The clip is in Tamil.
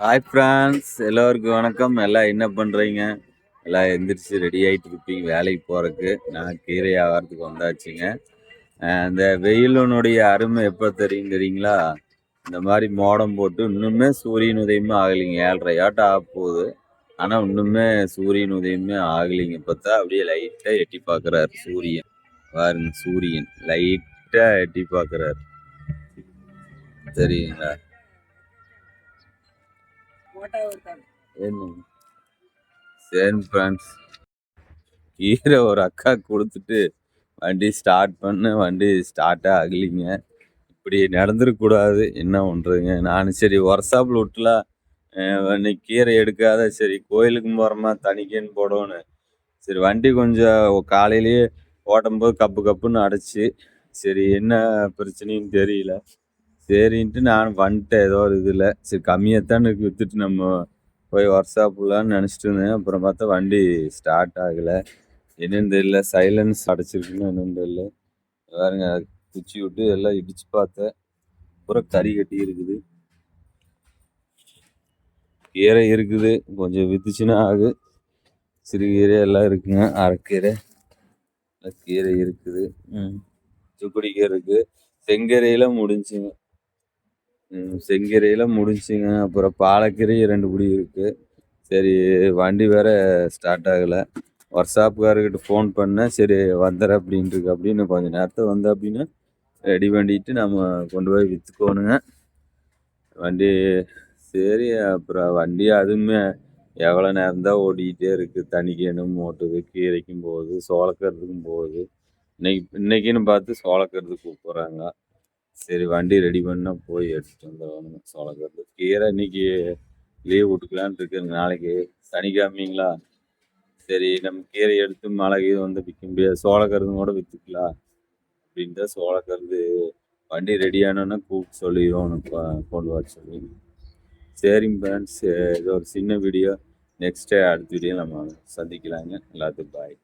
ஹாய் ஃப்ரெண்ட்ஸ் எல்லோருக்கும் வணக்கம். எல்லாம் என்ன பண்ணுறீங்க எல்லாம் எந்திரிச்சு ரெடி ஆகிட்டு இருப்பீங்க. வேலைக்கு போகிறதுக்கு நான் கீரை ஆகிறதுக்கு வந்தாச்சுங்க. இந்த வெயிலினுடைய அருமை எப்போ தெரியுங்கிறீங்களா? இந்த மாதிரி மோடம் போட்டு இன்னுமே சூரியன் உதயமே ஆகலைங்க. ஏழரை ஆட்டம் ஆக போகுது. ஆனால் இன்னுமே சூரியன் உதயமே ஆகலைங்க. பார்த்தா அப்படியே லைட்டாக எட்டி பார்க்குறாரு சூரியன். பாருங்க சூரியன். லைட்டாக எட்டி பார்க்குறாரு சரிங்களா என்ன சரி ஃப்ரெண்ட்ஸ் கீரை ஒரு அக்கா கொடுத்துட்டு வண்டி ஸ்டார்ட் பண்ண வண்டி ஸ்டார்ட்டே ஆகலைங்க இப்படி நடந்துருக்கூடாது என்ன பண்ணுறதுங்க நான் சரி ஒர்க்ஷாப்பில் விட்டுலாம் இன்னைக்கு கீரை எடுக்காத சரி கோயிலுக்கு போகிறோமா தனிக்கேன்னு போடணும் சரி வண்டி கொஞ்சம் காலையிலேயே ஓட்டும்போது கப்பு கப்புன்னு அடைச்சி சரி என்ன பிரச்சனைன்னு தெரியல. சரின்ட்டு நான் வந்துட்டேன். ஏதோ ஒரு இதில். சரி கம்மியாகத்தான் இருக்கு. விற்றுட்டு நம்ம போய் ஒர்க் ஷாப்லான்னு நினச்சிட்டு இருந்தேன். அப்புறம் பார்த்தா வண்டி ஸ்டார்ட் ஆகலை. என்னென்னு தெரியல. சைலன்ஸ் அடைச்சிருக்குன்னு என்னென்னு தெரியல. வேறுங்க குச்சி விட்டு எல்லாம் இடித்து பார்த்தேன். அப்புறம் கறி கட்டி இருக்குது. கீரை இருக்குது. கொஞ்சம் வித்துச்சுன்னா ஆகு. சிறுகீரை எல்லாம் இருக்குங்க. அரைக்கீரை கீரை. இருக்குது. ம். சுக்குடி கீரை இருக்குது செங்கீரையில முடிஞ்சுங்க. செங்கீரையில் முடிஞ்சுங்க அப்புறம் பாலக்கீரை ரெண்டு பிடி இருக்கு. சரி வண்டி வேற ஸ்டார்ட் ஆகலை. ஒர்க் ஷாப்புக்காரர்கிட்ட ஃபோன் பண்ணேன். சரி வந்துடுறேன் அப்படின்ட்டு இருக்கு அப்படின்னு கொஞ்சம் நேரத்தை வந்த அப்படின்னா ரெடி பண்ணிட்டு நம்ம கொண்டு போய் விற்றுக்கோணுங்க வண்டி சரி அப்புறம் வண்டி அதுவுமே எவ்வளோ நேரம் தான் ஓடிக்கிட்டே இருக்குது தனிக்கணும் ஓட்டுது கீரைக்கும் போகுது சோளக்கிறதுக்கும் போகுது. இன்னைக்கு இன்னைக்குன்னு பார்த்து சோளக்கறதுக்கு கூப்பிட்றாங்க. சரி வண்டி ரெடி பண்ணால் போய் எடுத்துகிட்டு வந்துடணுங்க சோளக்கறது கீரை இன்னைக்கு லீவ் விட்டுக்கலான்ட்டு இருக்குங்க நாளைக்கு சனிக்கிழமைங்களா? சரி நம்ம கீரை எடுத்து மழை கீரை வந்து விற்க முடியாது. சோளக்கருதும் கூட விற்றுக்கலாம் அப்படின்ட்டு சோளக்கருது வண்டி ரெடி ஆனோன்னா கூப்பிட்டு சொல்லிடுவோம் கொண்டு வர சொல்லி. சரிங்க ஃப்ரெண்ட்ஸ் இது ஒரு சின்ன வீடியோ நெக்ஸ்ட்டு அடுத்த வீடியோ நம்ம சந்திக்கலாங்க. எல்லாத்துக்கும் பாய்